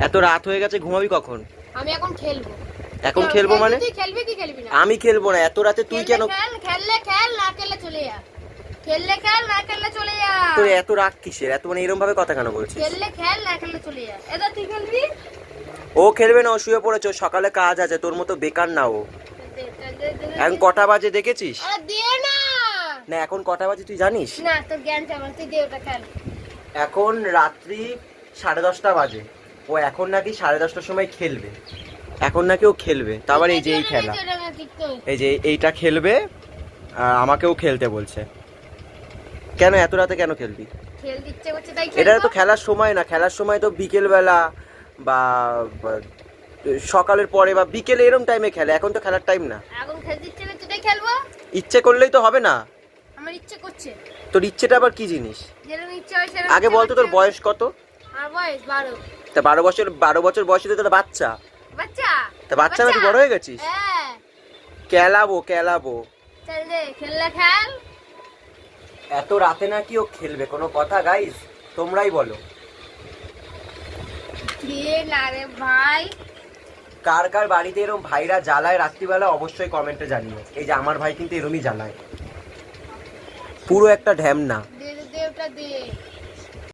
এত রাত হয়ে গেছে ঘুমাবি কখন? আমি এখন খেলব। এখন খেলব মানে? তুই খেলবি কি খেলবি না? আমি খেলব না এত রাতে তুই কেন খেল খেললে খেল না খেললে চলে যা। খেললে খেল না খেললে চলে যা। তোর এত রাগ কিসের? এত মানে এরকম ভাবে কথা কেন বলছিস? খেললে খেল না খেললে চলে যা। এটা তুই খেলবি? ও খেলবে না ও শুয়ে পড়েছে সকালে কাজ আছে তোর মতো বেকার না ও। এখন কটা বাজে দেখেছিস? না! না এখন কটা বাজে তুই জানিস? না তোর জ্ঞান চাবার তুই দে ওটা খেল। এখন রাত্রি সাড়ে দশটা বাজে। ও এখন নাকি সাড়ে দশটার সময় খেলবে। এখন নাকি ও খেলবে। তারপর এই যে এই খেলা। এই যে এইটা খেলবে আর আমাকেও খেলতে বলছে। কেন এত রাতে কেন খেলবি? এটা তো খেলার সময় না খেলার সময় তো বিকেলবেলা বা বা সকালের পরে বা বিকেলে এরম টাইমে খেলে এখন তো খেলার টাইম না। ইচ্ছে করলেই তো হবে না। আমার ইচ্ছে করছে। তোর ইচ্ছেটা আবার কি জিনিস? আগে বলতো তোর বয়স কত? আমার বয়স বারো। তা বারো বছর বারো বছর বয়সে তো তোর বাচ্চা। বাচ্চা? তা বাচ্চা না তুই বড় হয়ে গেছিস? হ্যাঁ। দে খেললে খেল। এত রাতে নাকি ও খেলবে? কোনো কথা গাইস তোমরাই বলো। ভাই? কার কার বাড়িতে এরকম ভাইরা জ্বালায় রাত্রিবেলা অবশ্যই কমেন্টে জানিও। এই যে আমার ভাই কিন্তু এরমই জ্বালায়। পুরো একটা ঢ্যাম না দে দে দে ওটা দে।